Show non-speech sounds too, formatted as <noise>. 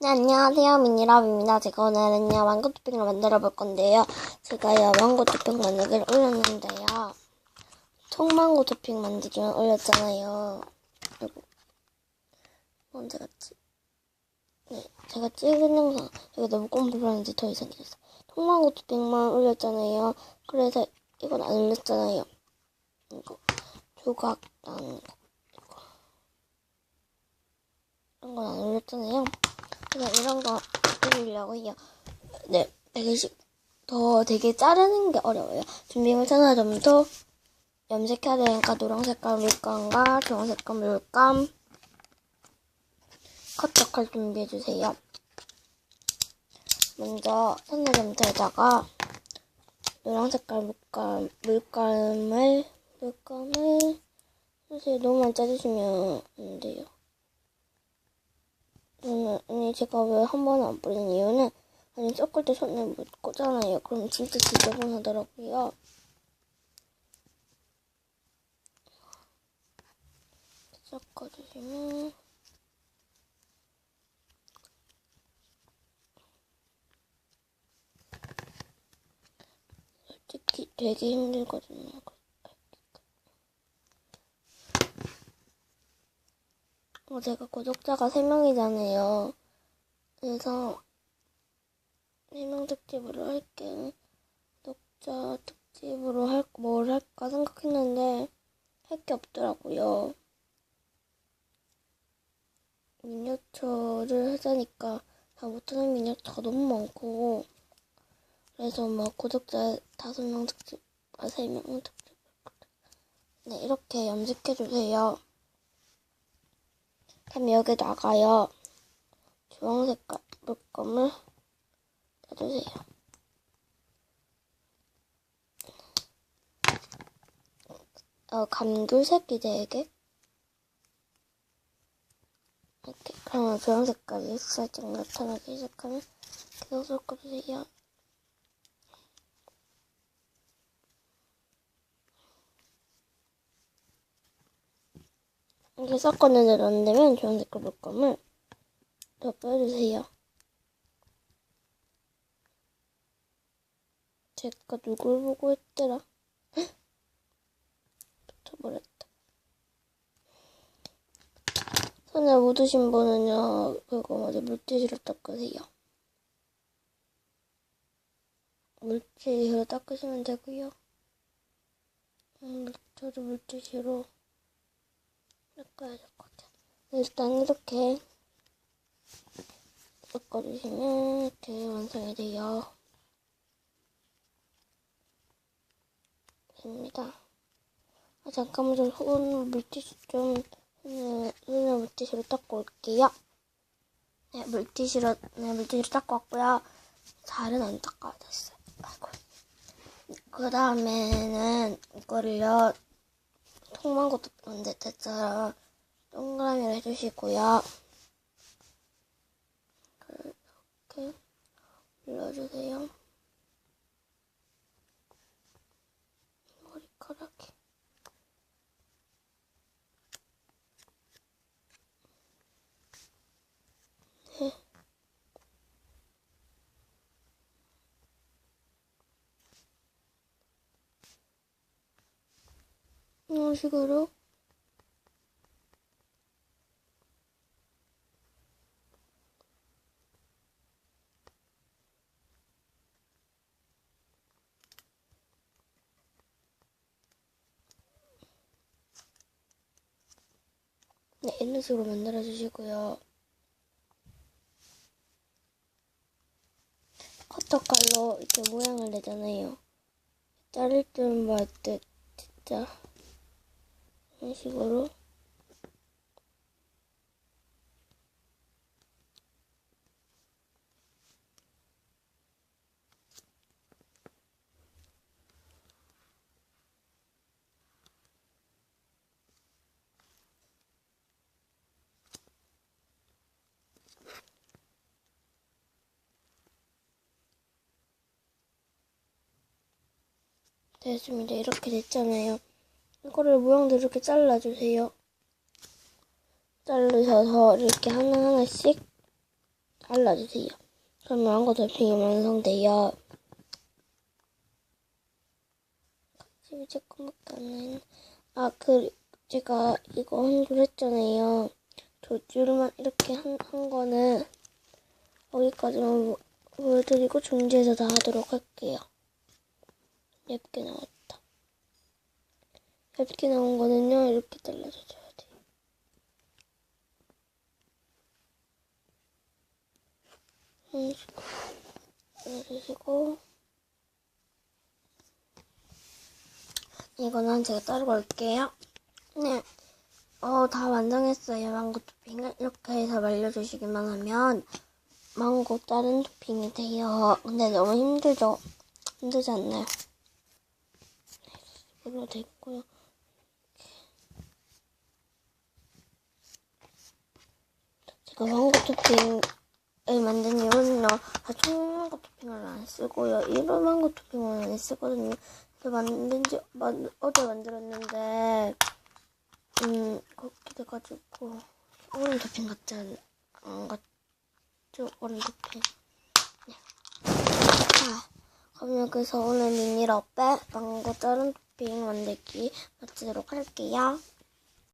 네, 안녕하세요. 미니랍입니다. 제가 오늘은요, 망고 토핑을 만들어 볼 건데요. 제가요, 망고 토핑 만들기를 올렸는데요. 통망고 토핑 만들기만 올렸잖아요. 그리고, 언제 갔지? 네, 제가 찍은 영상, 이거 너무 꼼불하는데 더 이상 이었어 통망고 토핑만 올렸잖아요. 그래서 이건 안 올렸잖아요. 이거, 조각 거. 이거. 이런 건 안 올렸잖아요. 그래서 이런 거 올리려고요. 네, 되게 쉽, 더 되게 자르는 게 어려워요. 준비물 하나점부터 염색해야 되니까 노란 색깔 물감과 주황 색깔 물감 커터칼 준비해주세요. 먼저 선녀점부터에다가 노란 색깔 물감, 물감을, 물감을, 사실 너무 많이 짜주시면 안 돼요. 저는 아니 제가 왜 한 번에 안 뿌리는 이유는 아니 섞을 때 손에 묻고잖아요. 그럼 진짜 지저분하더라고요. 섞어주시면 솔직히 되게 힘들거든요. 어, 제가 구독자가 3명이잖아요. 그래서 3명 특집으로 할게. 구독자 특집으로 할, 뭘 할까 생각했는데, 할 게 없더라고요. 미니어처를 하자니까, 다 못하는 미니어처가 너무 많고, 그래서 뭐, 구독자 5명 특집, 아, 3명 특집. 네, 이렇게 염색해주세요. 그럼 여기다가요. 주황 색깔 물감을 짜주세요. 어, 감귤색이죠, 이게? 이렇게. 그러면 주황 색깔이 살짝 나타나기 시작하면 계속 섞어주세요. 이렇게 섞었는데 안 되면 주황 색깔 물감을 더 빼주세요. 제가 누굴 보고 했더라? <laughs> 붙어버렸다. 손에 묻으신 분은요, 그거 맞아, 물티슈로 닦으세요. 물티슈로 닦으시면 되고요. 음, 저도 물티슈로 닦아야 될 것 같아요. 일단 이렇게 섞어주시면 이렇게 완성이 돼요. 됩니다. 아, 잠깐만 좀손 물티슈 좀 손에, 손에 물티슈로 닦고 올게요. 네, 물티슈로 네, 물티슈로 닦고 왔고요. 잘은 안 닦아졌어요. 아이고. 그 다음에는 이거를요. 통망고도 언제 때처럼 동그라미를 해주시고요. 이렇게 올려주세요. 머리카락이. 네. 이런 식으로 네, 이런 식으로 만들어 주시고요. 커터칼로 이렇게 모양을 내잖아요. 자를 줄말때 진짜 이런 식으로 됐습니다. 이렇게 됐잖아요. 이거를 모양대로 이렇게 잘라주세요. 자르셔서 이렇게 하나하나씩 알려주세요. 그러면 망고 토핑이 완성돼요. 집이 조금밖에 안 나있네. 아, 그, 제가 이거 한 줄 했잖아요. 두 줄만 이렇게 한, 한 거는 여기까지만 보- 보여드리고 중지해서 다 하도록 할게요. 얇게 나왔다. 얇게 나온 거는요, 이렇게 잘라줘야 돼요. 이런 식으로 잘라주시고, 이거는 제가 따로 올게요. 네. 어, 다 완성했어요. 망고 토핑을. 이렇게 해서 말려주시기만 하면, 망고 다른 토핑이 돼요. 근데 너무 힘들죠? 힘들지 않나요? 이걸로 됐고요. 제가 망고 토핑을 만든 이유는요. 다 총망고 토핑을 안 쓰고요. 일반 망고 토핑을 안 쓰거든요. 그래서 만든 지, 만, 어제 만들었는데, 음, 그렇게 돼가지고, 오렌 토핑 같지 않, 안 같죠? 오렌 토핑. 네. 자, 그러면 그래서 오늘 미니 러빼 망고 다른 토핑 만들기 마치도록 할게요.